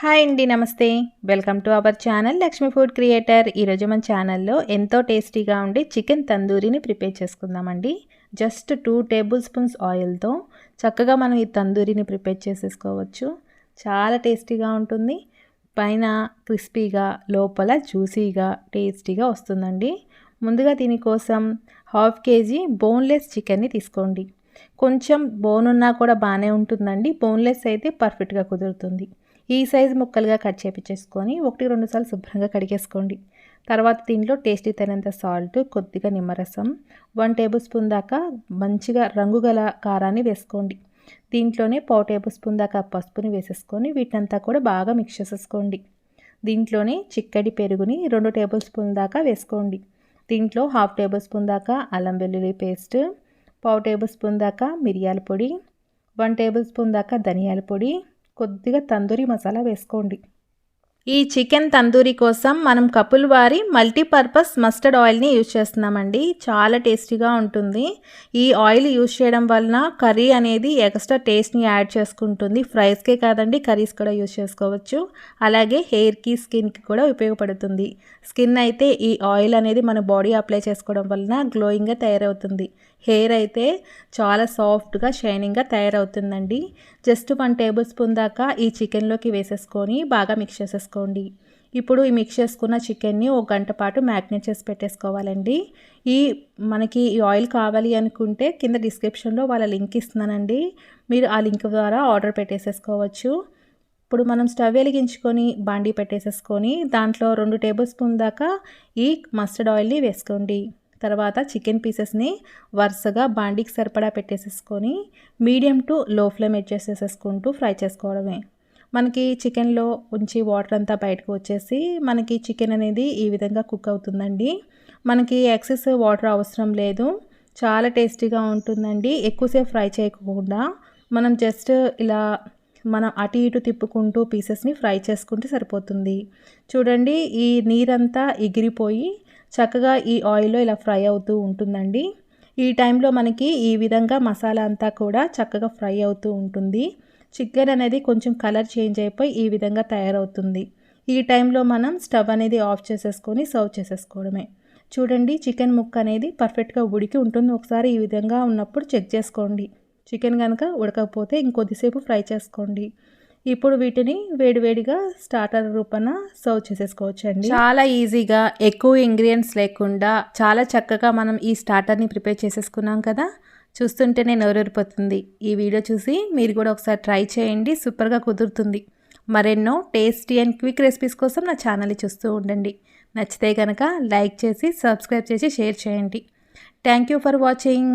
Hi అండి నమస్తే. Welcome to our channel Lakshmi food creator. ఈరోజు మన ఛానల్లో ఎంతో టేస్టీగా ఉండే చికెన్ తందూరిని ప్రిపేర్ చేసుకుందామండి. జస్ట్ టూ టేబుల్ స్పూన్స్ ఆయిల్తో చక్కగా మనం ఈ తందూరిని ప్రిపేర్ చేసేసుకోవచ్చు. చాలా టేస్టీగా ఉంటుంది. పైన క్రిస్పీగా లోపల జ్యూసీగా టేస్టీగా వస్తుందండి. ముందుగా దీనికోసం హాఫ్ కేజీ బోన్లెస్ చికెన్ని తీసుకోండి. కొంచెం బోన్ ఉన్నా కూడా బాగానే ఉంటుందండి. బోన్లెస్ అయితే పర్ఫెక్ట్గా కుదురుతుంది. ఈ సైజ్ ముక్కలుగా కట్ చేపించేసుకొని ఒకటి రెండు సార్లు శుభ్రంగా కడిగేసుకోండి. తర్వాత దీంట్లో టేస్టీ తగినంత సాల్ట్ కొద్దిగా నిమ్మరసం వన్ టేబుల్ స్పూన్ దాకా మంచిగా రంగు గల కారాన్ని వేసుకోండి. దీంట్లోనే పావు టేబుల్ స్పూన్ దాకా పసుపుని వేసేసుకొని వీటంతా కూడా బాగా మిక్స్ చేసేసుకోండి. దీంట్లోనే చిక్కడి పెరుగుని రెండు టేబుల్ స్పూన్ దాకా వేసుకోండి. దీంట్లో హాఫ్ టేబుల్ స్పూన్ దాకా అల్లం వెల్లుల్లి పేస్ట్ పావు టేబుల్ స్పూన్ దాకా మిరియాల పొడి వన్ టేబుల్ స్పూన్ దాకా ధనియాల పొడి కొద్దిగా తందూరి మసాలా వేసుకోండి. ఈ చికెన్ తందూరి కోసం మనం కపుల్ వారి మల్టీపర్పస్ మస్టర్డ్ ఆయిల్ని యూజ్ చేస్తున్నామండి. చాలా టేస్టీగా ఉంటుంది. ఈ ఆయిల్ యూజ్ చేయడం వలన కర్రీ అనేది ఎక్స్ట్రా టేస్ట్ని యాడ్ చేసుకుంటుంది. ఫ్రైస్కే కాదండి కర్రీస్ కూడా యూజ్ చేసుకోవచ్చు. అలాగే హెయిర్కి స్కిన్కి కూడా ఉపయోగపడుతుంది. స్కిన్ అయితే ఈ ఆయిల్ అనేది మన బాడీ అప్లై చేసుకోవడం వలన గ్లోయింగ్గా తయారవుతుంది. హెయిర్ అయితే చాలా సాఫ్ట్గా షైనింగ్గా తయారవుతుందండి. జస్ట్ వన్ టేబుల్ స్పూన్ దాకా ఈ చికెన్లోకి వేసేసుకొని బాగా మిక్స్ చేసుకోండి. ఇప్పుడు ఈ మిక్స్ చేసుకున్న చికెన్ని ఒక గంట పాటు మ్యాగ్నేట్ చేసి పెట్టేసుకోవాలండి. ఈ మనకి ఈ ఆయిల్ కావాలి అనుకుంటే కింద డిస్క్రిప్షన్లో వాళ్ళ లింక్ ఇస్తున్నానండి. మీరు ఆ లింక్ ద్వారా ఆర్డర్ పెట్టేసేసుకోవచ్చు. ఇప్పుడు మనం స్టవ్ వెలిగించుకొని బాండీ పెట్టేసేసుకొని దాంట్లో రెండు టేబుల్ స్పూన్ దాకా ఈ మస్టర్డ్ ఆయిల్ని వేసుకోండి. తర్వాత చికెన్ పీసెస్ని వరుసగా బాండీకి సరిపడా పెట్టేసేసుకొని మీడియం టు లో ఫ్లేమ్ చేసేసుకుంటూ ఫ్రై చేసుకోవడమే. మనకి చికెన్లో ఉంచి వాటర్ అంతా బయటకు వచ్చేసి మనకి చికెన్ అనేది ఈ విధంగా కుక్ అవుతుందండి. మనకి ఎక్సెస్ వాటర్ అవసరం లేదు. చాలా టేస్టీగా ఉంటుందండి. ఎక్కువసేపు ఫ్రై చేయకుండా మనం జస్ట్ ఇలా మనం అటు ఇటు తిప్పుకుంటూ పీసెస్ని ఫ్రై చేసుకుంటే సరిపోతుంది. చూడండి ఈ నీరంతా ఎగిరిపోయి చక్కగా ఈ ఆయిల్లో ఇలా ఫ్రై అవుతూ ఉంటుందండి. ఈ టైంలో మనకి ఈ విధంగా మసాలా అంతా కూడా చక్కగా ఫ్రై అవుతూ ఉంటుంది. చికెన్ అనేది కొంచెం కలర్ చేంజ్ అయిపోయి ఈ విధంగా తయారవుతుంది. ఈ టైంలో మనం స్టవ్ అనేది ఆఫ్ చేసేసుకొని సర్వ్ చేసేసుకోవడమే. చూడండి చికెన్ ముక్క అనేది పర్ఫెక్ట్గా ఉడికి ఉంటుంది. ఒకసారి ఈ విధంగా ఉన్నప్పుడు చెక్ చేసుకోండి. చికెన్ కనుక ఉడకపోతే ఇంకొద్దిసేపు ఫ్రై చేసుకోండి. ఇప్పుడు వీటిని వేడివేడిగా స్టార్టర్ రూపన సర్వ్ చేసేసుకోవచ్చండి. చాలా ఈజీగా ఎక్కువ ఇంగ్రీడియంట్స్ లేకుండా చాలా చక్కగా మనం ఈ స్టార్టర్ని ప్రిపేర్ చేసేసుకున్నాం కదా? చూస్తుంటేనే నోరూరిపోతుంది ఈ వీడియో చూసి మీరు కూడా ఒకసారి ట్రై చేయండి. సూపర్గా కుదురుతుంది. మరెన్నో టేస్టీ అండ్ క్విక్ రెసిపీస్ కోసం నా ఛానల్ని చూస్తూ ఉండండి. నచ్చితే కనుక లైక్ చేసి సబ్స్క్రైబ్ చేసి షేర్ చేయండి. Thank you for watching.